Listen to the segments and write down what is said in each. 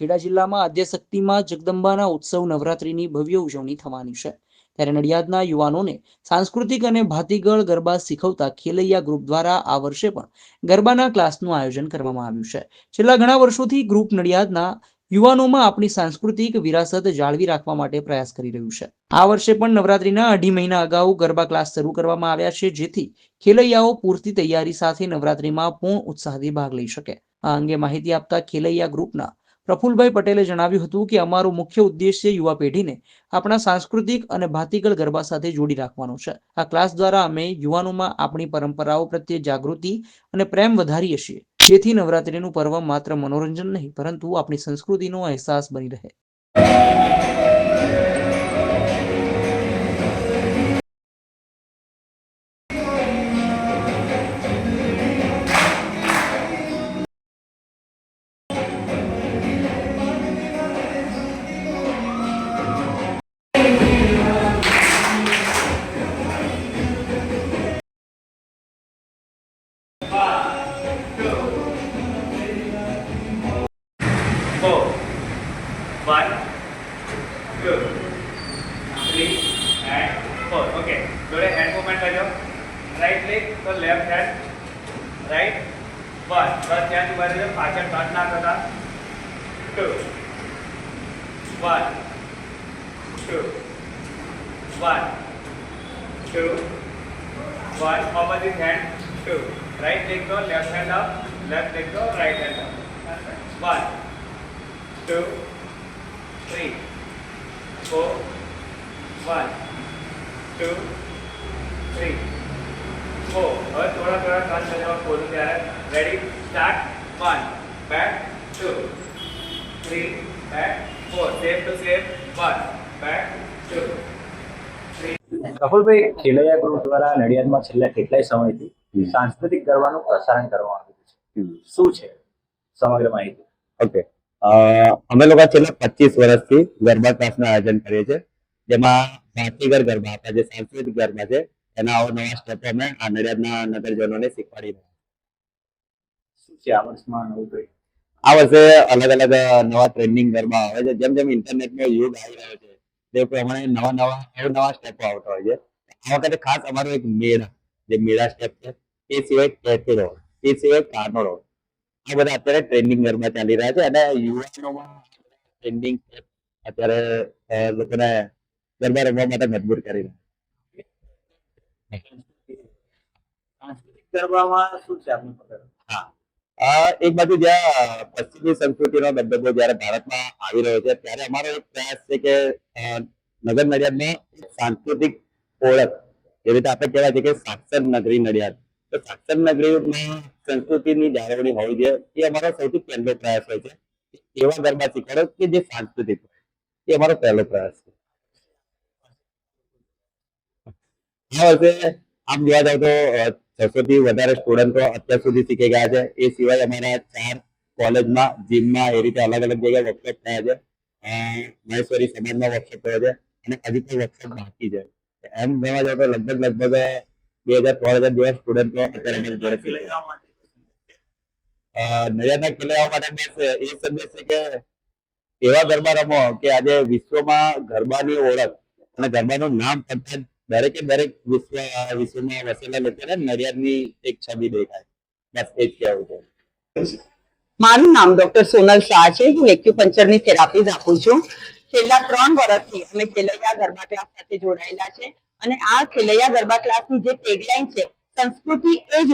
ખેડા જિલ્લામાં આદ્યશક્તિમાં જગદંબાના ઉત્સવ નવરાત્રિની ભવ્ય ઉજવણી થવાની છે. ત્યારે નડિયાદના યુવાનોને સાંસ્કૃતિક અને ભાતીગળ ગરબા શીખવતા ખેલૈયા ગ્રુપ દ્વારા આ વર્ષે પણ ગરબાના ક્લાસનું આયોજન કરવામાં આવ્યું છે. છેલ્લા ઘણા વર્ષોથી ગ્રુપ નડિયાદના યુવાનોમાં આપણી સાંસ્કૃતિક વિરાસત જાળવી રાખવા માટે પ્રયાસ કરી રહ્યું છે. આ વર્ષે પણ નવરાત્રીના અઢી મહિના અગાઉ ગરબા ક્લાસ શરૂ કરવામાં આવ્યા છે, જેથી ખેલૈયાઓ પૂરતી તૈયારી સાથે નવરાત્રીમાં પૂર્ણ ઉત્સાહથી ભાગ લઈ શકે. આ અંગે માહિતી આપતા ખેલૈયા ગ્રુપના પ્રફુલભાઈ પટેલે જણાવ્યું હતું કે અમારો મુખ્ય ઉદ્દેશ્ય યુવા પેઢીને આપણા સાંસ્કૃતિક અને ભાતીગળ ગરબા સાથે જોડી રાખવાનો છે. આ ક્લાસ દ્વારા અમે યુવાનોમાં આપણી પરંપરાઓ પ્રત્યે જાગૃતિ અને પ્રેમ વધારીએ છીએ. જેથી નવરાત્રીનું પર્વ માત્ર મનોરંજન નહીં, પરંતુ આપણી સંસ્કૃતિનો અહેસાસ બની રહે. hand movement કરજો. Right leg તો left hand. Right. One. બસ ત્યાં જ ઉભા રહેજો. પાછળ touch ના કરતા. Two. One. Two. One. Two. One. Opposite hand. Two. Right leg go left hand up. Left leg go right hand up. One. two, three, four, one, two, three, four. હવે થોડા થોડા કાન બજાવવા ખોલું ત્યારે ready start one back two three back four safe two safe one back two Prafulbhai ખેલૈયા group દ્વારા નડિયાદમાં છેલ્લા કેટલાય સમયથી સાંસ્કૃતિક ગરબાનું પ્રસારણ કરવામાં આવ્યું છે. શું છે? સમગ્ર માહિતી. ઓકે. અમે લોકો છેલ્લા પચીસ વર્ષથી ગરબા ક્લાસનું આયોજન કરીએ છીએ. જેમાં ભારતીય ગરબા આપણા જે સાંસ્કૃતિક ગરબા છે. એના અવનવા સ્ટેપો અમે આ નડિયાદના નગરજનોને શીખવાડી રહ્યા શું છે આ વર્ષમાં નવું કંઈ? આ વર્ષે અલગ અલગ નવા ટ્રેન્ડિંગ ગરબા આવે છે. જેમ જેમ ઇન્ટરનેટનો યુગ આવી રહ્યો છે તે પ્રમાણે નવા નવા નવા સ્ટેપો આવતા હોય છે. આ વખતે ખાસ અમારો એક મેળા જે મેળા સ્ટેપ છે એ સિવાય કેથેરો એ સિવાય કાર્નોરો આ બધા અત્યારે ટ્રેન્ડિંગ ગરબા ચાલી રહ્યા છે અને યુવાનોમાં ટ્રેન્ડિંગ અત્યારે અ, લોકોને ગરબા રમવા માટે મજબૂર કરી રહ્યા ગરબામાં શું છે આપનું એક બાજુ જ્યાં પશ્ચિમી સંસ્કૃતિનો દબદબો જ્યારે ભારતમાં આવી રહ્યો છે, ત્યારે અમારો એક પ્રયાસ છે કે નગર નડિયાદમાં સાંસ્કૃતિક ઓળખ, એ રીતે આપણે કહેવાય છે કે સાક્ષર નગરી નડિયાદ. તો સાક્ષર નગરીમાં સંસ્કૃતિની જાળવણી હોવી જોઈએ. એ અમારો સૌથી પહેલો પ્રયાસ હોય છે. એવા ગરબા શીખવાડો કે જે સાંસ્કૃતિક હોય. એ અમારો પહેલો પ્રયાસ છે. આ વર્ષે આમ જોવા જાવ તો છસો થી વધારે સ્ટુડન્ટો અત્યાર સુધી શીખી ગયા છે. એ સિવાય અમારા ચાર કોલેજમાં જીમમાં એ રીતે અલગ અલગ જગ્યાએ વર્કશોપ થયા છે. મહેશ્વરી સમાજમાં વર્કશોપ થયો છે અને હજી પણ વર્કશોપ બાકી છે. એમ જોવા જાવ તો લગભગ લગભગ બે હજાર ત્રણ હજાર જેવા સ્ટુડન્ટો અત્યારે અમારી જોડે શીખે નડિયાદના ખેલૈયાઓ માટે બસ એ સંદેશ છે કે એવા ગરબા રમો કે આજે વિશ્વમાં ગરબાની ઓળખ અને ગરબાનું નામ પડતા દરેકે દરેક વિશ્વ, વિશ્વમાં વસેલા લોકોને નડિયાદની એક છબી દેખાય. બસ એ જ કહેવું છે. મારું નામ ડોક્ટર સોનલ શાહ છે. હું એક્યુપંચરની થેરાપીઝ આપું છું. છેલ્લા ત્રણ વર્ષથી અમે ખેલૈયા ગરબા ક્લાસ સાથે જોડાયેલા છે અને આ ખેલૈયા ગરબા ક્લાસની જે ટેગલાઈન છે, સંસ્કૃતિ એ જ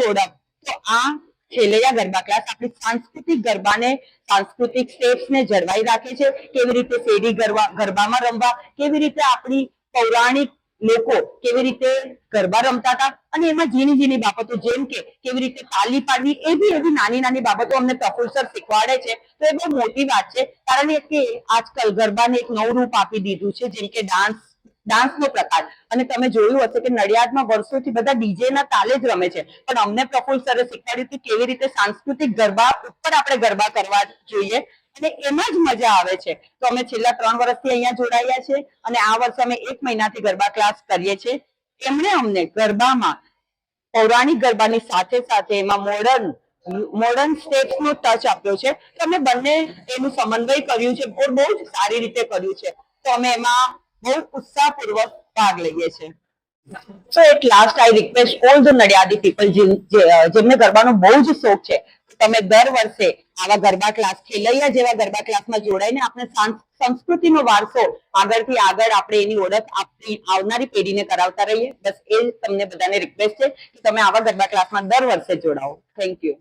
તો આ ખેલૈયા ગરબા ક્લાસ આપણી સાંસ્કૃતિક ગરબાને, સાંસ્કૃતિક સ્ટેપ્સ ને જળવાઈ રાખે છે. કેવી રીતે શેરી ગરબા ગરબામાં રમવા, કેવી રીતે આપણી પૌરાણિક લોકો કેવી રીતે ગરબા રમતા હતા અને એમાં ઝીણી ઝીણી બાબતો, જેમ કે કેવી રીતે તાલી પાડવી, એ બી એવી નાની નાની બાબતો અમને પ્રફુલ સર શીખવાડે છે. તો એ બહુ મોટી વાત છે. કારણ કે આજકાલ ગરબાને એક નવું રૂપ આપી દીધું છે, જેમ કે ડાન્સ, ડાન્સનો પ્રકાર. અને તમે જોયું હશે કે નડિયાદમાં વર્ષોથી બધા ડીજે ના તાલે જ રમે છે. પણ અમને પ્રફુલ સરે શીખવાડ્યું કે કેવી રીતે સાંસ્કૃતિક ગરબા ઉપર આપણે ગરબા કરવા જોઈએ. અને એમાં જ મજા આવે છે. તો અમે છેલ્લા ત્રણ વર્ષથી અહીંયા જોડાયા છે અને આ વર્ષે અમે એક મહિનાથી ગરબા ક્લાસ કરીએ છીએ. એમણે અમને ગરબામાં, પૌરાણિક ગરબાની સાથે સાથે એમાં મોડર્ન મોડર્ન સ્ટેપ્સ નો ટચ આપ્યો છે. તો અમે બંને એનું સમન્વય કર્યું છે. બહુ બહુ જ સારી રીતે કર્યું છે. તો અમે એમાં બહુ ઉત્સાહપૂર્વક ભાગ લઈએ છીએ. So at last I request all the Nadiadi people જેમને ગરબાનો બહુ જ શોખ છે તમે દર વર્ષે આવા ગરબા ક્લાસ ખેલૈયા જેવા ગરબા ક્લાસમાં જોડાઈને આપણે સાંસ- સંસ્કૃતિનો વારસો આગળથી આગળ આપણે એની ઓળખ આપણી આવનારી પેઢીને કરાવતા રહીએ. બસ એ તમને બધાને રિક્વેસ્ટ છે કે તમે આવા ગરબા ક્લાસમાં દર વર્ષે જોડાઓ. Thank you